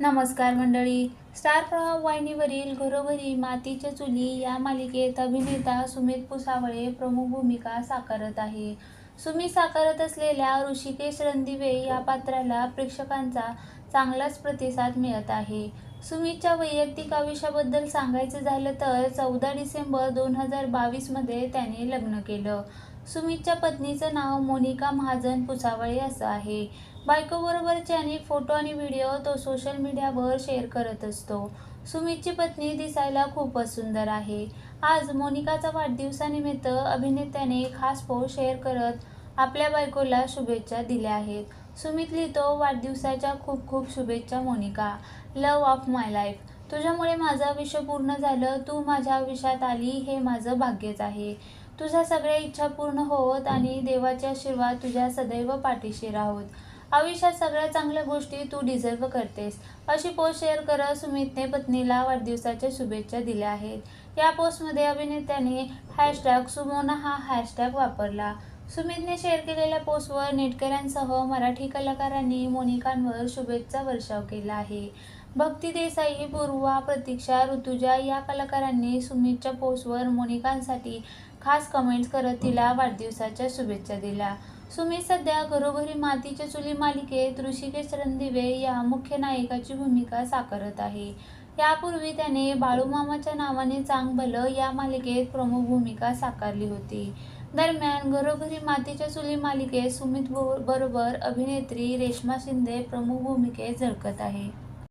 नमस्कार मंडळी. स्टार प्रवाह वाहिनीवरील घरोघरी मातीच्या चुली या मालिकेत अभिनेता सुमित पुसावळे प्रमुख भूमिका साकारत आहे. सुमित साकारत असलेल्या ऋषिकेश रणदिवे या पात्राला प्रेक्षकांचा चांगलाच प्रतिसाद मिळत आहे. सुमितच्या वैयक्तिक आयुष्याबद्दल सांगायचं झालं तर चौदा डिसेंबर दोन हजार बावीसमध्ये त्याने लग्न केलं. सुमितच्या पत्नीचं नाव मोनिका महाजन पुसावळे असं आहे. बायकोबरोबरचे अनेक फोटो आणि व्हिडिओ तो सोशल मीडियावर शेअर करत असतो. सुमितची पत्नी दिसायला खूपच सुंदर आहे. आज मोनिकाचा वाढदिवसानिमित्त अभिनेत्याने खास पोस्ट शेअर करत आपल्या बायकोला शुभेच्छा दिल्या आहेत. सुमित लिहितो वाढदिवसाच्या खूप खूप शुभेच्छा Monika. Love of my life तुझ्यामुळे माझं आयुष्य पूर्ण झालं. तू माझ्या आयुष्यात आली. हे माझं भाग्यच आहे. तुझ्या सगळ्या इच्छा पूर्ण होत आणि देवाचे आशीर्वाद तुझ्या सदैव पाठीशी राहोत. आयुष्यात सगळ्या चांगल्या गोष्टी तू डिझर्व करतेस. अशी पोस्ट शेअर करत सुमितने पत्नीला वाढदिवसाच्या शुभेच्छा दिल्या आहेत. या पोस्टमध्ये अभिनेत्याने हॅशटॅग सुमोना हा हॅशटॅग वापरला. सुमितने शेअर केलेल्या पोस्टवर नेटकऱ्यांसह मराठी कलाकारांनी मोनिकांवर शुभेच्छा वर्षाव केला आहे. भक्ती देसाई पूर्वा प्रतीक्षा ऋतुजा या कलाकारांनी सुमितच्या पोस्टवर मोनिकांसाठी खास कमेंट्स करत तिला वाढदिवसाच्या शुभेच्छा दिल्या. सुमित सध्या घरोघरी मातीच्या चुली मालिकेत ऋषिकेश रणदिवे या मुख्य नायकाची भूमिका साकारत आहे. यापूर्वी त्याने बाळूमामाच्या नावाने चांगबल या मालिकेत प्रमुख भूमिका साकारली होती. दरम्यान घरोघरी मातीच्या चुली मालिकेत सुमित बरोबर अभिनेत्री रेश्मा शिंदे प्रमुख भूमिकेत झळकत आहे.